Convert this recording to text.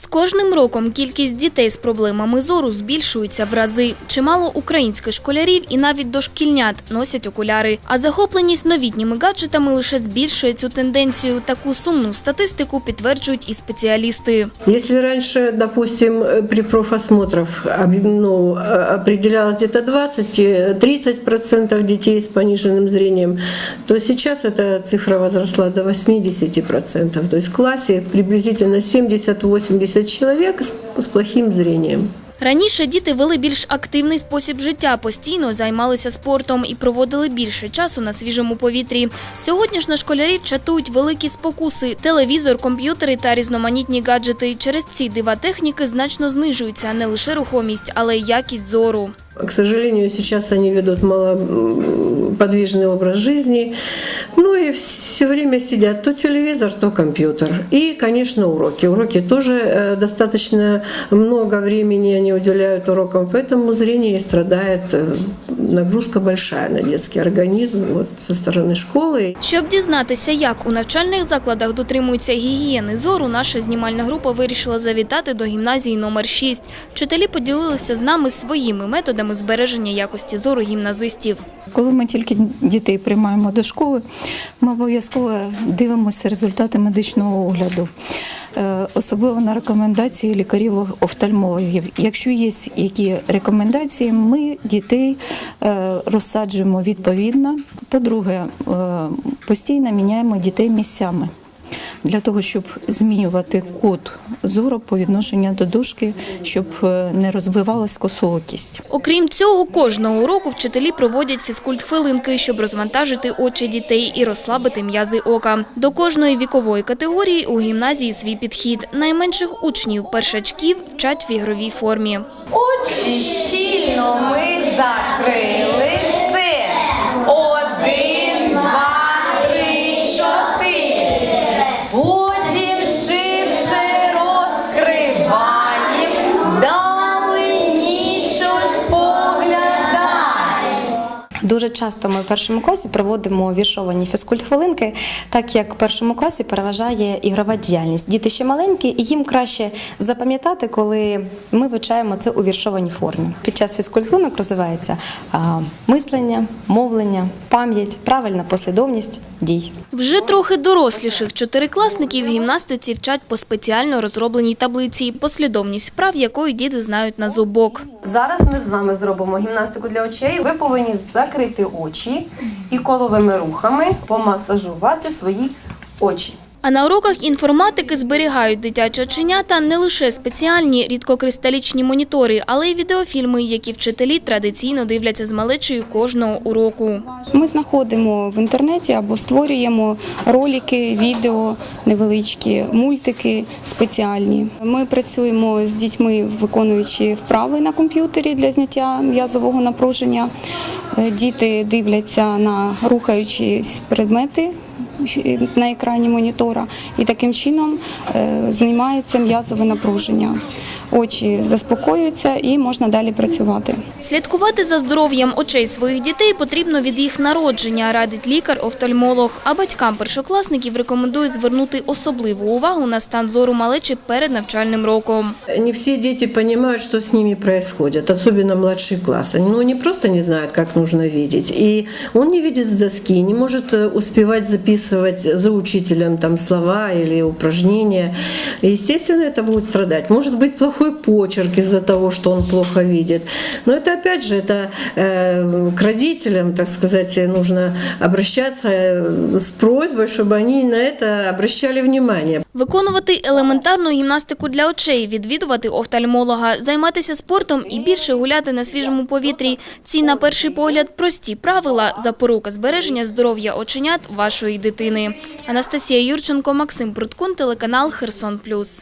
З кожним роком кількість дітей з проблемами зору збільшується в рази. Чимало українських школярів і навіть дошкільнят носять окуляри. А захопленість новітніми гаджетами лише збільшує цю тенденцію. Таку сумну статистику підтверджують і спеціалісти. Если раньше, допустим, э, при профосмотрах об- ну, э, определялось где-то 20-30% детей с пониженным зрением, то сейчас эта цифра возросла до 80%. То есть в классе приблизительно 70-80 человек с, с плохим зрением. Раніше діти вели більш активний спосіб життя, постійно займалися спортом і проводили більше часу на свіжому повітрі. Сьогодні ж на школярів чатують великі спокуси – телевізор, комп'ютери та різноманітні гаджети. Через ці дива техніки значно знижується не лише рухомість, але й якість зору. К сожалению, сейчас они ведут малоподвижный образ жизни. Ну и все время сидят то телевизор, то компьютер. И, конечно, уроки. Уроки тоже э, достаточно много времени они уделяют урокам, поэтому зрение страдает, э, нагрузка большая на детский организм вот, со стороны школы. Щоб дізнатися, як у навчальних закладах дотримуються гігієни зору, наша знімальна група вирішила завітати до гімназії номер 6. Вчителі поділилися з нами своїми методами збереження якості зору гімназистів. Коли ми тільки дітей приймаємо до школи, ми обов'язково дивимося результати медичного огляду. Е, Особливо на рекомендації лікарів-офтальмологів. Якщо є які рекомендації, ми дітей е, розсаджуємо відповідно. По-друге, е, постійно міняємо дітей місцями для того, щоб змінювати код зору по відношенню до дошки, щоб е, не розвивалась косоокість. Окрім цього, кожного уроку вчителі проводять фізкульт-хвилинки, щоб розвантажити очі дітей і розслабити м'язи ока. До кожної вікової категорії у гімназії свій підхід. Найменших учнів першачків вчать в ігровій формі. Очі щільно ми закрили. Дуже часто ми в першому класі проводимо віршовані фізкульт-хвилинки, так як в першому класі переважає ігрова діяльність. Діти ще маленькі, і їм краще запам'ятати, коли ми вивчаємо це у віршованій формі. Під час фізкульт-хвилинок розвивається мислення, мовлення, пам'ять, правильна послідовність дій. Вже трохи доросліших чотирикласників гімнастиці вчать по спеціально розробленій таблиці, послідовність вправ якої діти знають на зубок. Зараз ми з вами зробимо гімнастику для очей. Ви повинні закрити очі і коловими рухами помасажувати свої очі. А на уроках інформатики зберігають дитячі оченята не лише спеціальні рідкокристалічні монітори, але й відеофільми, які вчителі традиційно дивляться з малечою кожного уроку. Ми знаходимо в інтернеті або створюємо ролики, відео невеличкі, мультики спеціальні. Ми працюємо з дітьми, виконуючи вправи на комп'ютері для зняття м'язового напруження. Діти дивляться на рухаючіся предмети на екрані монітора, і таким чином е, знімається м'язове напруження. Очі заспокоюються і можна далі працювати. Слідкувати за здоров'ям очей своїх дітей потрібно від їх народження, радить лікар-офтальмолог. А батькам першокласників рекомендують звернути особливу увагу на стан зору малечі перед навчальним роком. Не все дети понимают, что с ними происходит, особенно младший класс. Они, ну, они просто не знают, как нужно видеть. И он не видит с доски, не может э, успевать записывать за учителем там слова или упражнения. И, естественно, это будет страдать. Может быть плохой почерк из-за того, что он плохо видит. Но это опять же это э, к родителям, так сказать, нужно обращаться э, с просьбой, чтобы они на это обращали внимание. Виконувати елементарну гімнастику для очей, відвідувати офтальмолога, займатися спортом і більше гуляти на свіжому повітрі. Ці, на перший погляд, прості правила – запорука збереження здоров'я оченят вашої дитини. Анастасія Юрченко, Максим Прудкун, телеканал «Херсон Плюс».